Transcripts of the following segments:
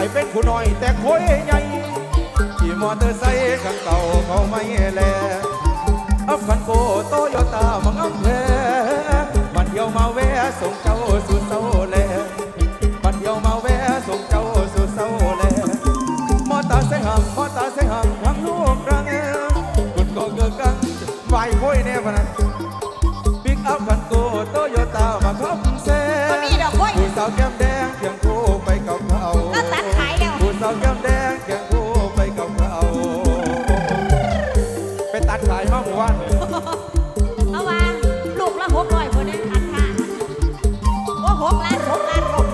อ้เป็นผู้น้อยแต่โคยใหญ่ที่มอเตอร์ไซค์ขับเต่าเขาไม่แลอัฟัน กับแดงเคียงคู่ไปกับเราไปตัดสายหมู่บ้านเอาว่าลูกละหกร้อยคนได้ขันค่ะโอ้หกล้านหกล้านหก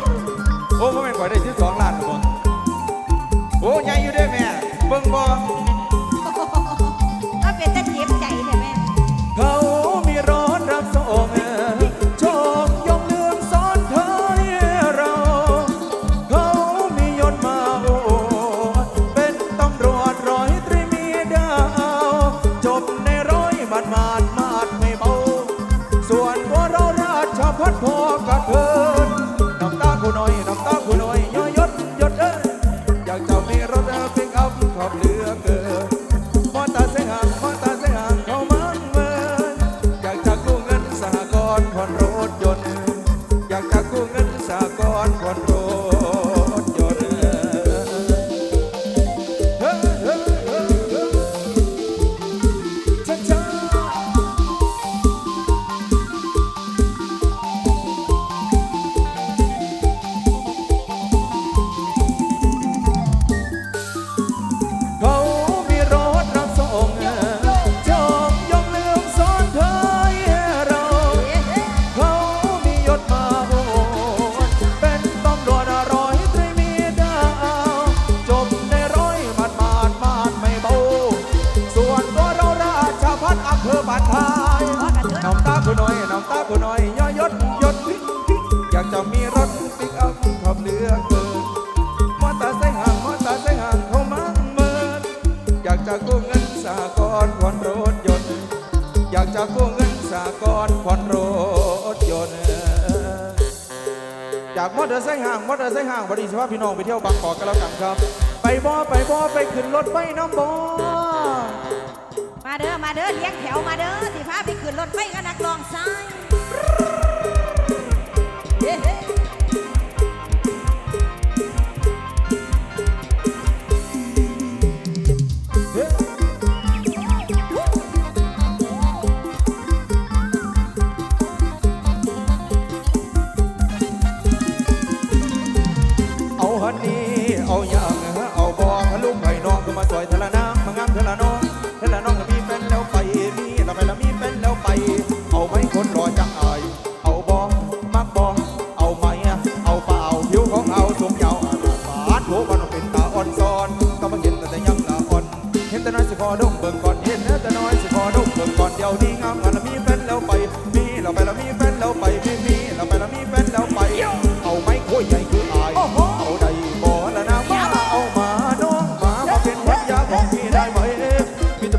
โอ้พ่อแม่ข่อได้ที่สองล้านหมดโอ้ใหญ่อยู่ได้แม่เบิ่งบ่ จะกู้เงินสากรผ่อนรถยนต์ อยากจะกู้เงินสากรผ่อนรถยนต์อยากมอเตอร์ไซค์ห่างมอเตอร์ไซค์ห่างพอดีเสภาพพี่น้องไปเที่ยวบางกอกกันแล้วกันครับ ไปบ่อไปบ่อไปขึ้นรถไปน้ำบ่อมาเด้อมาเด้อเลี้ยงแถวมาเด้อสิพาไปขึ้นรถไปกันนักลองซ้าย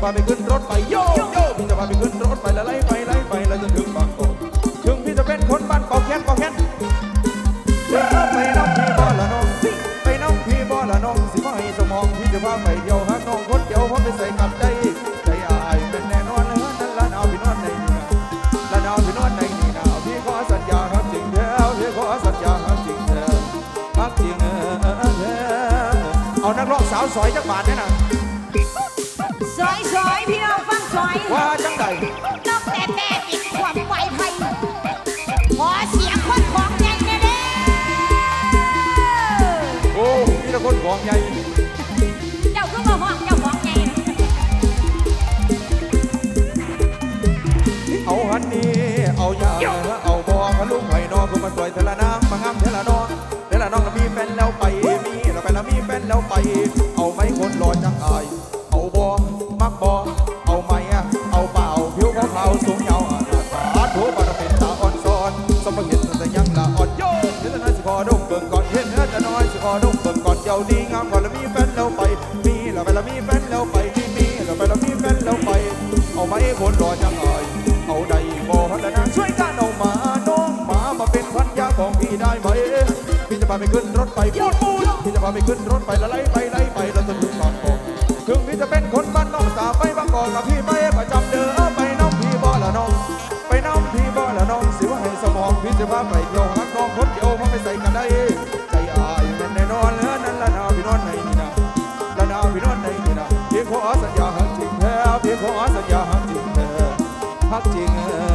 พาไปขึ้นรถไปโยโยพี่จะพาไปขึ้นรถไปและไล่ไปไล่ไปและจะถึงบางกอกถึงพี่จะเป็นคนบ้านเกาะแค้นเกาะแค้นไปน้องพี่บ่ละน้องสิไปน้องพี่บ่ละน้องสิไม่สมองพี่จะพาไปเดียวหาน้องคนเดียวเพราะไปใส่กับใจใจอายเป็นแน่นอนเฮ้อนั่นละนาพี่นอนในนี่นะละนาพี่นอนในนี่นะพี่ขอสัญญาครับจริงแท้พี่ขอสัญญาครับจริงแท้ครับจริงเออเอานักร้องสาวสวยจักบาทเนี่ยนะ บอกใหญ่เจ้าบ่ห้องเจ้าบอกไงเอาฮันนี่เอายาเอาบอกลูกไผ่นอคือมันปล่อยทะ คนรอจังหน่ยเอาใดบ่ฮัฒนาช่วยกันเอาหมาน้องหมามาเป็นพันยาของพี่ได้ไหมพี่จะพาไปขึ้นรถไปปูดปูนพี่จะพาไปขึ้นรถไปละไล่ไปไล่ไปล้วจะถึงบางกอกถึงพี่จะเป็นคนบ้านน้องสาไปบางกอกกับพี่ไมประจำเด้อไปน้องพี่บ่ละน้อง ไปน้องพี่บ่ละน้องสิว่าให้สมองพี่จะพาไปโยงฮัก my dear.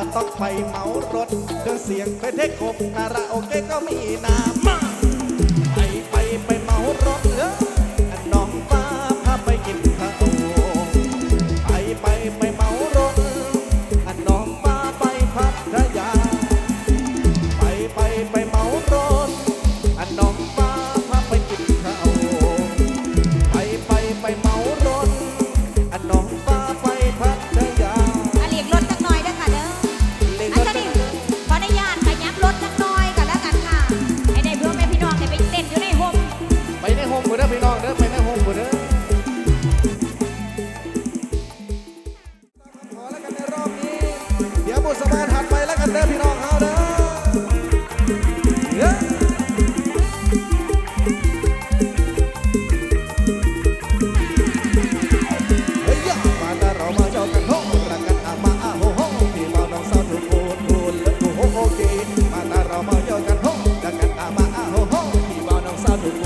ันต้องไปเหมารถเครื่องเสียงเป็นเทคกบคาราโอเกะก็มีน้ำ I'll be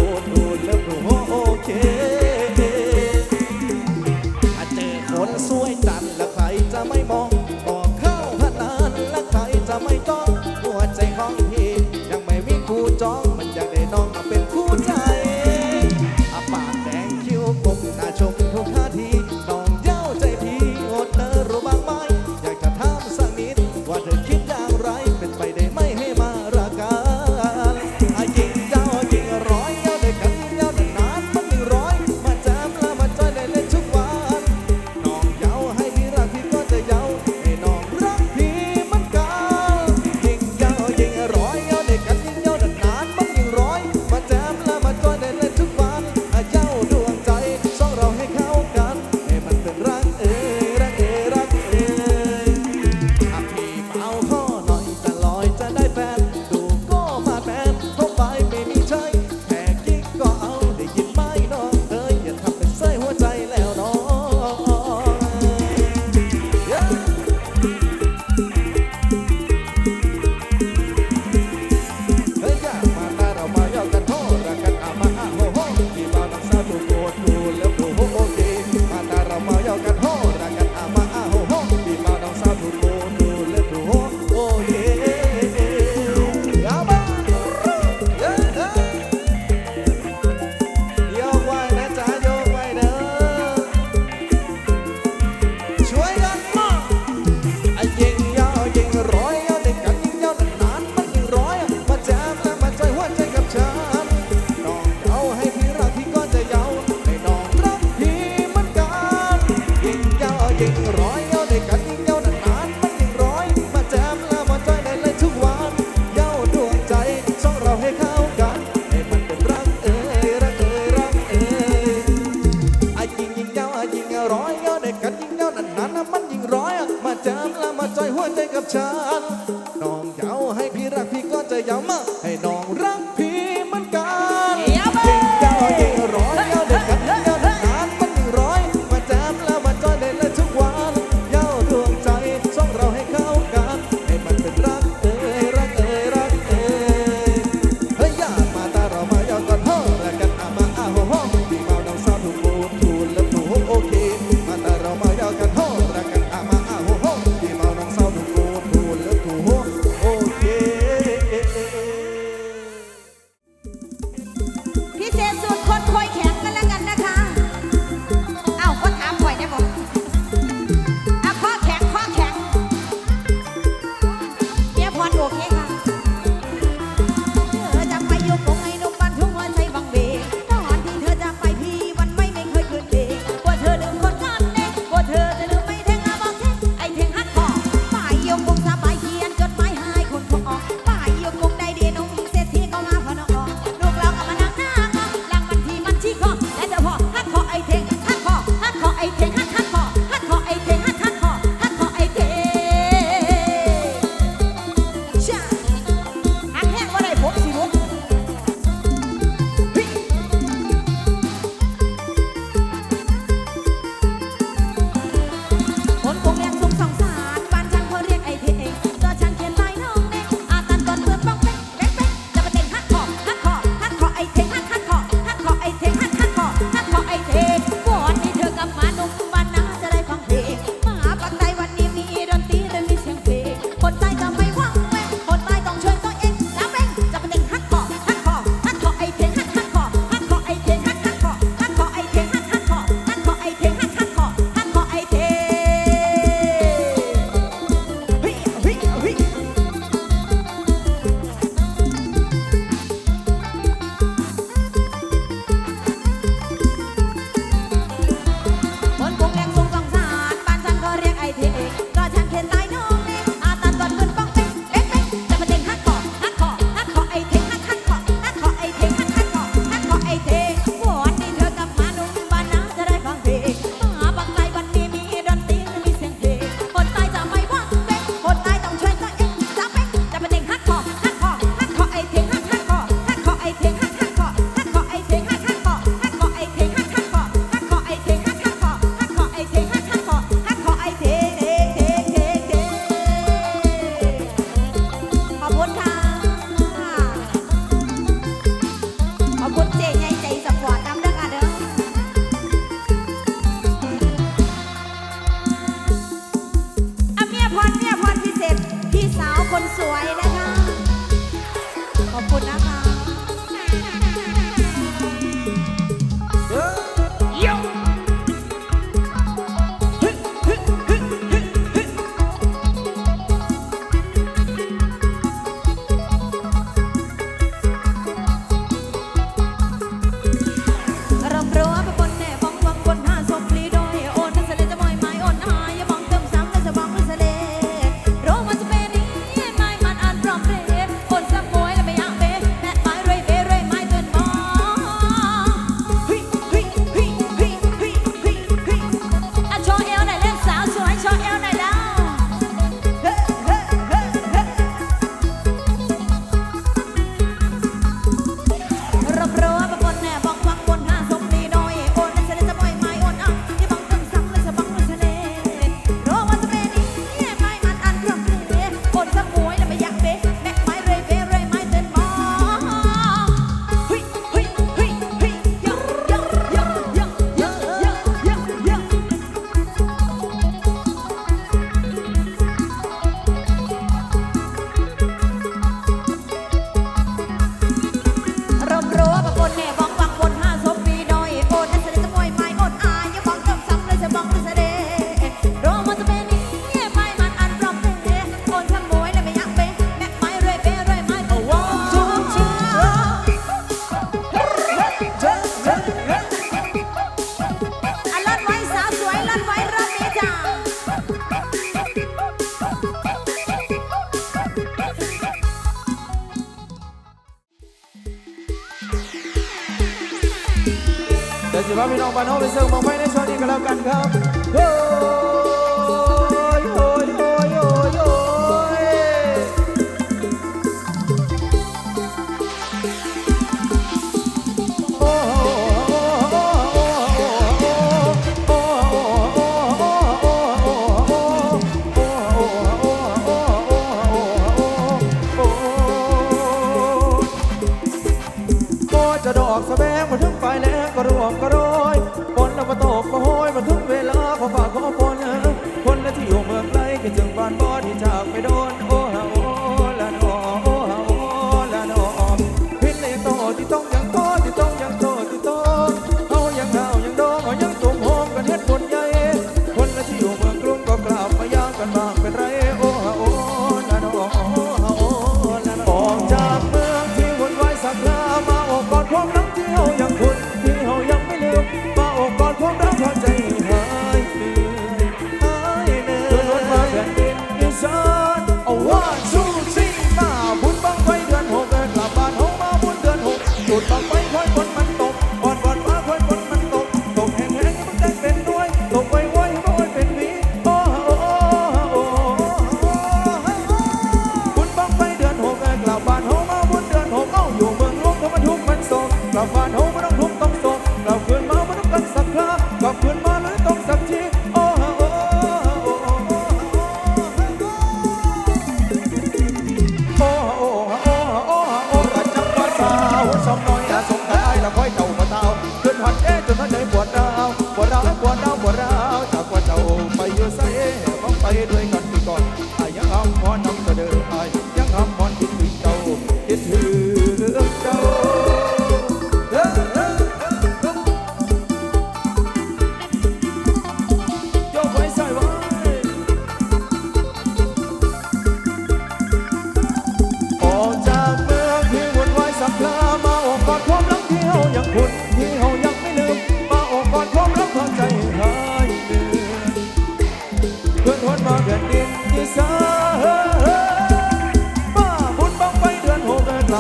ก็ร่วมก็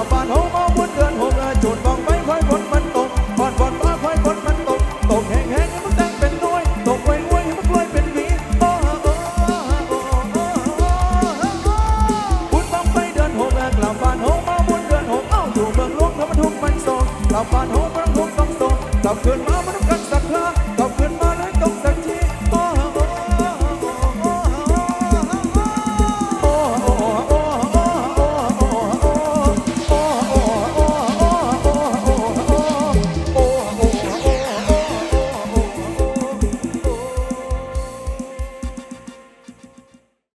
up and up.